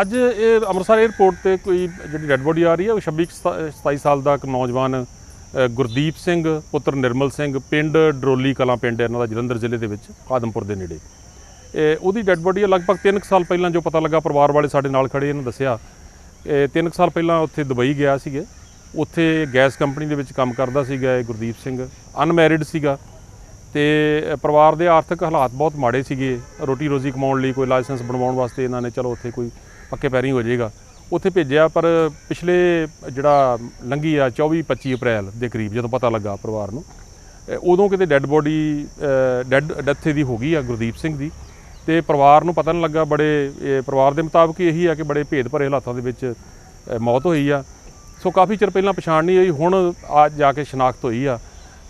ਅੱਜ ਇਹ ਅੰਮ੍ਰਿਤਸਰ 에ਅਰਪੋਰਟ ਤੇ ਕੋਈ ਜਿਹੜੀ ਡੈੱਡ ਬੋਡੀ ਆ ਰਹੀ ਹੈ, ਉਹ 26 ਕੁ ਸਤਾ- 27 ਸਾਲ ਦਾ ਇੱਕ ਨੌਜਵਾਨ ਗੁਰਦੀਪ ਸਿੰਘ, ਪੁੱਤਰ ਨਿਰਮਲ ਸਿੰਘ, ਪਿੰਡ ਡਰੋਲੀ ਕਲਾਂ ਪਿੰਡ ਇਹਨਾਂ ਦਾ, ਜਲੰਧਰ ਜ਼ਿਲ੍ਹੇ ਦੇ ਵਿੱਚ, ਆਦਮਪੁਰ ਦੇ ਨੇੜੇ। ਇਹ ਉਹਦੀ ਡੈੱਡ ਬੋਡੀ ਲਗਭਗ 3 ਸਾਲ ਪਹਿਲਾਂ ਜੋ ਪਤਾ ਲੱਗਾ, ਪਰਿਵਾਰ ਵਾਲੇ ਸਾਡੇ ਨਾਲ ਖੜੇ ਇਹਨੂੰ ਦੱਸਿਆ। ਇਹ 3 ਸਾਲ ਪਹਿਲਾਂ ਉੱਥੇ ਦੁਬਈ ਗਿਆ ਸੀਗੇ। ਉੱਥੇ ਗੈਸ ਕੰਪਨੀ ਦੇ ਵਿੱਚ ਕੰਮ ਕਰਦਾ ਸੀਗਾ ਇਹ ਗੁਰਦੀਪ ਸਿੰਘ ਅਨਮੈਰਿਡ ਸੀਗਾ। ਤੇ ਪਰਿਵਾਰ ਦੇ ਆਰਥਿਕ ਹਾਲਾਤ ਬਹੁਤ ਮਾੜੇ ਸੀਗੇ। ਰੋਟੀ ਰੋਜ਼ੀ ਕਮਾਉਣ ਲਈ ਕੋਈ ਲਾਇਸੈਂਸ ਬਣਵਾਉਣ ਵਾਸਤੇ ਇਹਨਾਂ ਨੇ, ਚਲੋ ਉੱਥੇ ਕੋਈ ਪੱਕੇ ਪੈਰੀ ਹੋ ਜਾਏਗਾ। ਉੱਥੇ ਭੇਜਿਆ, ਪਰ ਪਿਛਲੇ ਜਿਹੜਾ ਲੰਗੀ ਆ 24 25 ਅਪ੍ਰੈਲ ਦੇ ਕਰੀਬ, ਜਦੋਂ ਪਤਾ ਲੱਗਾ ਪਰਿਵਾਰ ਨੂੰ ਉਦੋਂ ਕਿਤੇ ਡੈੱਡ ਬੋਡੀ ਡੈੱਡ ਡੈਥ ਦੀ ਹੋ ਗਈ ਆ ਗੁਰਦੀਪ ਸਿੰਘ ਦੀ। ਤੇ ਪਰਿਵਾਰ ਨੂੰ ਪਤਾ ਨਹੀਂ ਲੱਗਾ, ਬੜੇ ਪਰਿਵਾਰ ਦੇ ਮੁਤਾਬਕ ਇਹੀ ਆ ਕਿ ਬੜੇ ਭੇਦ ਭਰੇ ਹਾਲਾਤਾਂ ਦੇ ਵਿੱਚ ਮੌਤ ਹੋਈ ਆ। ਸੋ ਕਾਫੀ ਚਿਰ ਪਹਿਲਾਂ ਪਛਾਣ ਨਹੀਂ ਹੋਈ, ਹੁਣ ਆ ਜਾ ਕੇ ਸ਼ਨਾਖਤ ਹੋਈ ਆ।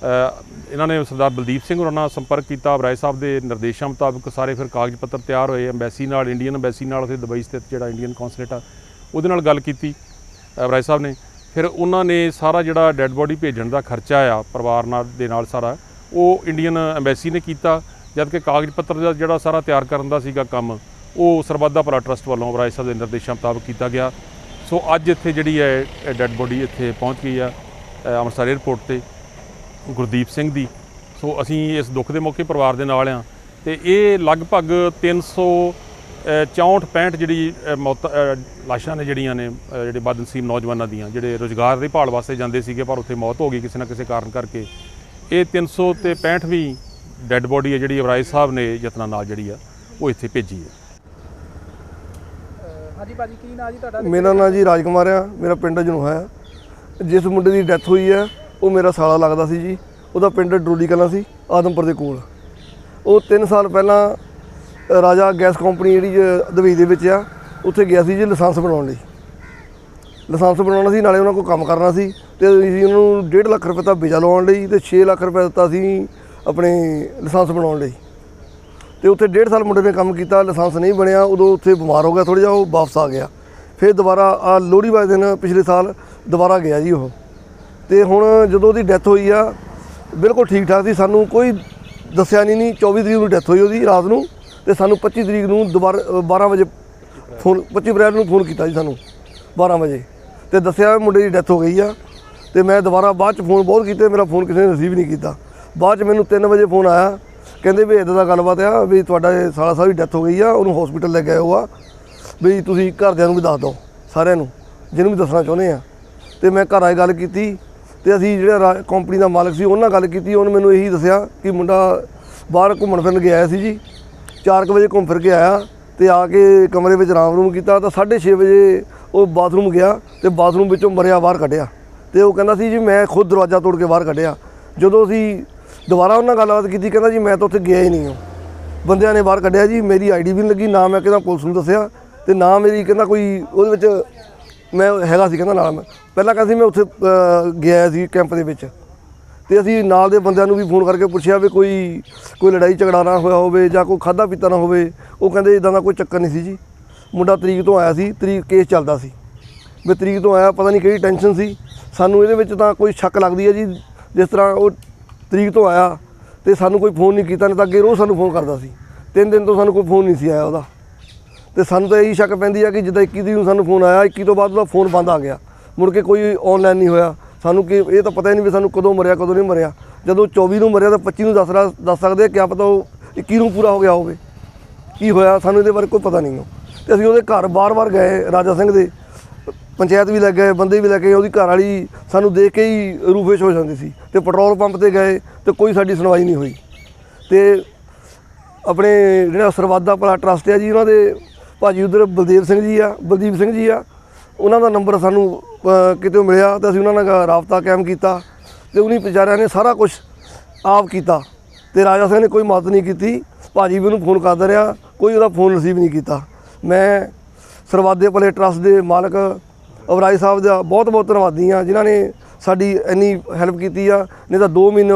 ਇਹਨਾਂ ਨੇ ਸਰਦਾਰ ਬਲਦੀਪ ਸਿੰਘ ਹੋਰਾਂ ਨਾਲ ਸੰਪਰਕ ਕੀਤਾ। ਰਾਏ ਸਾਹਿਬ ਦੇ ਨਿਰਦੇਸ਼ਾਂ ਮੁਤਾਬਕ ਸਾਰੇ ਫਿਰ ਕਾਗਜ਼ ਪੱਤਰ ਤਿਆਰ ਹੋਏ। ਐਮਬੈਸੀ ਨਾਲ ਇੰਡੀਅਨ ਐਮਬੈਸੀ ਨਾਲ ਉੱਥੇ ਦੁਬਈ ਸਥਿਤ ਜਿਹੜਾ ਇੰਡੀਅਨ ਕੌਂਸੂਲੇਟ ਆ ਉਹਦੇ ਨਾਲ ਗੱਲ ਕੀਤੀ ਅ, ਸਾਹਿਬ ਨੇ। ਫਿਰ ਉਹਨਾਂ ਨੇ ਸਾਰਾ ਜਿਹੜਾ ਡੈੱਡ ਬੋਡੀ ਭੇਜਣ ਦਾ ਖਰਚਾ ਆ ਪਰਿਵਾਰ ਨਾਲ ਦੇ ਨਾਲ ਸਾਰਾ ਉਹ ਇੰਡੀਅਨ ਐਮਬੈਸੀ ਨੇ ਕੀਤਾ। ਜਦ ਕਿ ਕਾਗਜ਼ ਪੱਤਰ ਦਾ ਜਿਹੜਾ ਸਾਰਾ ਤਿਆਰ ਕਰਨ ਦਾ ਸੀਗਾ ਕੰਮ ਉਹ ਸਰਬੱਤ ਦਾ ਭਲਾ ਟਰਸਟ ਵੱਲੋਂ ਰਾਏ ਸਾਹਿਬ ਦੇ ਨਿਰਦੇਸ਼ਾਂ ਮੁਤਾਬਕ ਕੀਤਾ ਗਿਆ। ਸੋ ਅੱਜ ਇੱਥੇ ਜਿਹੜੀ ਹੈ ਡੈੱਡ ਬੋਡੀ ਇੱਥੇ ਪਹੁੰਚ ਗਈ ਆ ਅੰਮ੍ਰਿਤਸਰ 에ਅਰਪੋਰਟ ਤੇ। ਗੁਰਦੀਪ ਸਿੰਘ ਦੀ। ਸੋ ਅਸੀਂ ਇਸ ਦੁੱਖ ਦੇ ਮੌਕੇ ਪਰਿਵਾਰ ਦੇ ਨਾਲ ਆ ਤੇ ਇਹ ਲਗਭਗ 300 64 65 ਜਿਹੜੀ ਮੌਤ ਲਾਸ਼ਾਂ ਨੇ ਜਿਹੜੀਆਂ ਨੇ ਜਿਹੜੇ ਬਦਨਸੀਬ ਨੌਜਵਾਨਾਂ ਦੀਆਂ ਜਿਹੜੇ ਰੋਜ਼ਗਾਰ ਦੀ ਭਾਲ ਵਾਸਤੇ ਜਾਂਦੇ ਸੀਗੇ ਪਰ ਉੱਥੇ ਮੌਤ ਹੋ ਗਈ ਕਿਸੇ ਨਾ ਕਿਸੇ ਕਾਰਨ ਕਰਕੇ। ਇਹ 300 ਤੇ 65 ਵੀ ਡੈੱਡ ਬੋਡੀ ਹੈ ਜਿਹੜੀ ਅਵਰਾਜ ਸਾਹਿਬ ਨੇ ਯਤਨਾਂ ਨਾਲ ਜਿਹੜੀ ਆ ਉਹ ਇੱਥੇ ਭੇਜੀ ਹੈ। ਹਾਂਜੀ ਭਾਜੀ ਕੀ ਨਾਂ ਜੀ ਤੁਹਾਡਾ? ਮੇਰਾ ਨਾਂ ਜੀ ਰਾਜਕੁਮਾਰ ਆ ਮੇਰਾ ਪਿੰਡ ਜਨੂਹਾ ਆ। ਜਿਸ ਮੁੰਡੇ ਦੀ ਡੈਥ ਹੋਈ ਹੈ ਉਹ ਮੇਰਾ ਸਾਲਾ ਲੱਗਦਾ ਸੀ ਜੀ। ਉਹਦਾ ਪਿੰਡ ਡਰੋਲੀ ਕਲਾਂ ਸੀ ਆਦਮਪੁਰ ਦੇ ਕੋਲ। ਉਹ 3 ਸਾਲ ਪਹਿਲਾਂ ਰਾਜਾ ਗੈਸ ਕੰਪਨੀ ਜਿਹੜੀ ਅ, ਦੁਬਈ ਦੇ ਵਿੱਚ ਆ ਉੱਥੇ ਗਿਆ ਸੀ ਜੀ ਲਾਇਸੈਂਸ ਬਣਾਉਣ ਲਈ। ਲਾਇਸੈਂਸ ਬਣਾਉਣਾ ਸੀ ਨਾਲੇ ਉਹਨਾਂ ਕੋਲ ਕੰਮ ਕਰਨਾ ਸੀ ਤੇ ਅਸੀਂ ਉਹਨੂੰ 1.5 ਲੱਖ ਰੁਪਏ ਦਾ ਵੀਜ਼ਾ ਲਵਾਉਣ ਲਈ ਤੇ 6 ਲੱਖ ਰੁਪਏ ਦਿੱਤਾ ਸੀ ਆਪਣੇ ਲਾਇਸੈਂਸ ਬਣਾਉਣ ਲਈ। ਤੇ ਉੱਥੇ 1.5 ਸਾਲ ਮੁੰਡੇ ਨੇ ਕੰਮ ਕੀਤਾ ਲਾਇਸੈਂਸ ਨਹੀਂ ਬਣਿਆ ਉਦੋਂ ਉੱਥੇ ਬਿਮਾਰ ਹੋ ਗਿਆ ਥੋੜਾ ਜਿਹਾ ਉਹ ਵਾਪਸ ਆ ਗਿਆ। ਫਿਰ ਦੁਬਾਰਾ ਆ ਲੋਹੜੀ ਵਾਲੇ ਦਿਨ ਪਿਛਲੇ ਸਾਲ ਦੁਬਾਰਾ ਗਿਆ ਜੀ ਉਹ। ਤੇ ਹੁਣ ਜਦੋਂ ਉਹਦੀ ਡੈਥ ਹੋਈ ਆ ਬਿਲਕੁਲ ਠੀਕ ਠਾਕ ਸੀ। ਸਾਨੂੰ ਕੋਈ ਦੱਸਿਆ ਨਹੀਂ ਨਹੀਂ 24 ਤਰੀਕ ਨੂੰ ਡੈਥ ਹੋਈ ਉਹਦੀ ਰਾਤ ਨੂੰ। ਤੇ ਸਾਨੂੰ 25 ਤਰੀਕ ਨੂੰ ਦੁਬਾਰਾ ਅ, 12 ਵਜੇ ਫੋਨ 25 ਅਪ੍ਰੈਲ ਨੂੰ ਫੋਨ ਕੀਤਾ ਜੀ ਸਾਨੂੰ 12 ਵਜੇ। ਤੇ ਦੱਸਿਆ ਮੁੰਡੇ ਦੀ ਡੈਥ ਹੋ ਗਈ ਆ। ਤੇ ਮੈਂ ਦੁਬਾਰਾ ਬਾਅਦ ਚ ਫੋਨ ਬਹੁਤ ਕੀਤੇ ਮੇਰਾ ਫੋਨ ਕਿਸੇ ਨੇ ਰਿਸੀਵ ਨਹੀਂ ਕੀਤਾ। ਬਾਅਦ ਚ ਮੈਨੂੰ 3 ਵਜੇ ਫੋਨ ਆਇਆ ਕਹਿੰਦੇ ਵੀ ਇਦਾਂ ਦਾ ਗੱਲਬਾਤ ਆ ਵੀ ਤੁਹਾਡਾ ਸਾਲਾ ਸਾਹਿਬ ਦੀ ਡੈਥ ਹੋ ਗਈ ਆ ਉਹਨੂੰ ਹਸਪੀਟਲ ਲੈ ਗਏ ਹੋ ਆ। ਵੀ ਤੁਸੀਂ ਘਰਦਿਆਂ ਨੂੰ ਵੀ ਦੱਸ ਦਿਓ ਸਾਰਿਆਂ ਨੂੰ ਜਿਹਨੂੰ ਵੀ ਦੱਸਣਾ ਚਾਹੁੰਦੇ ਆ। ਤੇ ਮੈਂ ਘਰ ਆਏ ਗੱਲ ਕੀਤੀ ਤੇ ਅਸੀਂ ਜਿਹੜਾ ਕੰਪਨੀ ਦਾ ਮਾਲਕ ਸੀ, ਉਹਨਾਂ ਗੱਲ ਕੀਤੀ, ਉਹਨੇ ਮੈਨੂੰ ਇਹੀ ਦੱਸਿਆ ਕਿ ਮੁੰਡਾ ਬਾਹਰ ਘੁੰਮਣ ਫਿਰਨ ਗਿਆ ਆਇਆ ਸੀ ਜੀ। 4 ਵਜੇ ਘੁੰਮ ਫਿਰ ਕੇ ਆਇਆ ਤੇ ਆ ਕੇ ਕਮਰੇ ਵਿੱਚ ਆਰਾਮ ਰੂਮ ਕੀਤਾ ਤਾਂ 6:30 ਵਜੇ ਉਹ ਬਾਥਰੂਮ ਗਿਆ ਤੇ ਬਾਥਰੂਮ ਵਿੱਚੋਂ ਮਰਿਆ, ਬਾਹਰ ਕੱਢਿਆ। ਤੇ ਉਹ ਕਹਿੰਦਾ ਸੀ ਜੀ, ਮੈਂ ਖੁਦ ਦਰਵਾਜ਼ਾ ਤੋੜ ਕੇ ਬਾਹਰ ਕੱਢਿਆ। ਜਦੋਂ ਅਸੀਂ ਦੁਬਾਰਾ ਉਹਨਾਂ ਨਾਲ ਗੱਲਬਾਤ ਕੀਤੀ, ਕਹਿੰਦਾ ਜੀ, ਮੈਂ ਤਾਂ ਉੱਥੇ ਗਿਆ ਹੀ ਨਹੀਂ ਹਾਂ। ਬੰਦਿਆਂ ਨੇ ਬਾਹਰ ਕੱਢਿਆ ਜੀ, ਮੇਰੀ ਆਈਡੀ ਵੀ ਨਹੀਂ ਲੱਗੀ, ਨਾ ਮੈਂ ਕਹਿੰਦਾ ਪੁਲਿਸ ਨੂੰ ਦੱਸਿਆ ਤੇ ਨਾ ਮੇਰੀ ਕਹਿੰਦਾ ਕੋਈ ਉਹਦੇ ਵਿੱਚ ਮੈਂ ਹੈਗਾ ਸੀ ਕਹਿੰਦਾ ਨਾਲ ਮੈਂ। ਪਹਿਲਾਂ ਕਹਿੰਦਾ ਸੀ ਮੈਂ ਉੱਥੇ ਗਿਆ ਸੀ ਕੈਂਪ ਦੇ ਵਿੱਚ। ਤੇ ਅਸੀਂ ਨਾਲ ਦੇ ਬੰਦਿਆਂ ਨੂੰ ਵੀ ਫੋਨ ਕਰਕੇ ਪੁੱਛਿਆ ਵੀ ਕੋਈ ਕੋਈ ਲੜਾਈ ਝਗੜਾ ਨਾ ਹੋਇਆ ਹੋਵੇ ਜਾਂ ਕੋਈ ਖਾਦਾ ਪੀਤਾ ਨਾ ਹੋਵੇ। ਉਹ ਕਹਿੰਦੇ ਇਦਾਂ ਦਾ ਕੋਈ ਚੱਕਰ ਨਹੀਂ ਸੀ ਜੀ। ਮੁੰਡਾ ਤਰੀਕ ਤੋਂ ਆਇਆ ਸੀ, ਤਰੀਕ ਕੇਸ ਚੱਲਦਾ ਸੀ। ਵੀ ਤਰੀਕ ਤੋਂ ਆਇਆ, ਪਤਾ ਨਹੀਂ ਕਿਹੜੀ ਟੈਨਸ਼ਨ ਸੀ। ਸਾਨੂੰ ਇਹਦੇ ਵਿੱਚ ਤਾਂ ਕੋਈ ਸ਼ੱਕ ਲੱਗਦੀ ਹੈ ਜੀ। ਜਿਸ ਤਰ੍ਹਾਂ ਉਹ ਤਰੀਕ ਤੋਂ ਆਇਆ ਤੇ ਸਾਨੂੰ ਕੋਈ ਫੋਨ ਨਹੀਂ ਕੀਤਾ, ਨਹੀਂ ਤਾਂ ਅੱਗੇ ਰੋਜ਼ ਸਾਨੂੰ ਫੋਨ ਕਰਦਾ ਸੀ। ਤਿੰਨ ਦਿਨ ਤੋਂ ਸਾਨੂੰ ਕੋਈ ਫੋਨ ਨਹੀਂ ਸੀ ਆਇਆ ਉਹਦਾ। ਤੇ ਸਾਨੂੰ ਤਾਂ ਇਹੀ ਸ਼ੱਕ ਪੈਂਦੀ ਆ ਕਿ ਜਿੱਦਾਂ 21 ਦੀ ਨੂੰ ਸਾਨੂੰ ਫੋਨ ਆਇਆ 21 ਤੋਂ ਬਾਅਦ ਉਹਦਾ ਫੋਨ ਬੰਦ ਆ ਗਿਆ। ਮੁੜ ਕੇ ਕੋਈ ਆਨਲਾਈਨ ਨਹੀਂ ਹੋਇਆ। ਸਾਨੂੰ ਕਿ ਇਹ ਤਾਂ ਪਤਾ ਹੀ ਨਹੀਂ ਵੀ ਸਾਨੂੰ ਕਦੋਂ ਮਰਿਆ ਕਦੋਂ ਨਹੀਂ ਮਰਿਆ। ਜਦੋਂ 24 ਨੂੰ ਮਰਿਆ ਤਾਂ 25 ਨੂੰ ਦੱਸ ਰਾ ਦੱਸ ਸਕਦੇ ਆ ਕਿਆ ਪਤਾ ਉਹ 21 ਨੂੰ ਪੂਰਾ ਹੋ ਗਿਆ ਹੋਵੇ। ਕੀ ਹੋਇਆ ਸਾਨੂੰ ਇਹਦੇ ਬਾਰੇ ਕੋਈ ਪਤਾ ਨਹੀਂ ਹੋ ਤੇ ਅਸੀਂ ਉਹਦੇ ਘਰ ਬਾਰ-ਬਾਰ ਗਏ ਰਾਜਾ ਸਿੰਘ ਦੇ। ਪੰਚਾਇਤ ਵੀ ਲੈ ਗਏ ਬੰਦੇ ਵੀ ਲੈ ਗਏ, ਉਹਦੀ ਘਰ ਵਾਲੀ ਸਾਨੂੰ ਦੇਖ ਕੇ ਹੀ ਰੂਫੇਸ਼ ਹੋ ਜਾਂਦੀ ਸੀ। ਤੇ ਪੈਟਰੋਲ ਪੰਪ ਤੇ ਗਏ ਤੇ ਕੋਈ ਸਾਡੀ ਸੁਣਵਾਈ ਨਹੀਂ ਹੋਈ। ਤੇ ਆਪਣੇ ਜਿਹੜਾ ਸਰਬੱਤ ਦਾ ਭਲਾ ਟਰਸਟ ਹੈ ਜੀ ਉਹਨਾਂ ਦੇ ਭਾਜੀ ਉਧਰ ਬਲਦੇਵ ਸਿੰਘ ਜੀ ਆ, ਬਲਦੀਪ ਸਿੰਘ ਜੀ ਆ। ਉਹਨਾਂ ਦਾ ਨੰਬਰ ਸਾਨੂੰ ਕਿਤੇ ਮਿਲਿਆ ਤਾਂ ਅਸੀਂ ਉਹਨਾਂ ਨਾਲ ਰਾਬਤਾ ਕਾਇਮ ਕੀਤਾ ਤੇ ਉਹਨੀ ਵਿਚਾਰਿਆਂ ਨੇ ਸਾਰਾ ਕੁਝ ਆਪ ਕੀਤਾ ਤੇ ਰਾਜਾ ਸਿੰਘ ਨੇ ਕੋਈ ਮਦਦ ਨਹੀਂ ਕੀਤੀ। ਭਾਜੀ ਵੀ ਉਹਨੂੰ ਫੋਨ ਕਰਦਾ ਰਿਹਾ, ਕੋਈ ਉਹਦਾ ਫੋਨ ਰਿਸੀਵ ਨਹੀਂ ਕੀਤਾ। ਮੈਂ ਸਰਵਾਦੇ ਭਲੇ ਟਰਸਟ ਦੇ ਮਾਲਕ ਅਵਰਾਜ ਸਾਹਿਬ ਦਾ ਬਹੁਤ ਬਹੁਤ ਧੰਨਵਾਦੀ ਆ ਜਿਨ੍ਹਾਂ ਨੇ ਸਾਡੀ ਇੰਨੀ ਹੈਲਪ ਕੀਤੀ ਆ, ਨਹੀਂ ਤਾਂ 2 ਮਹੀਨੇ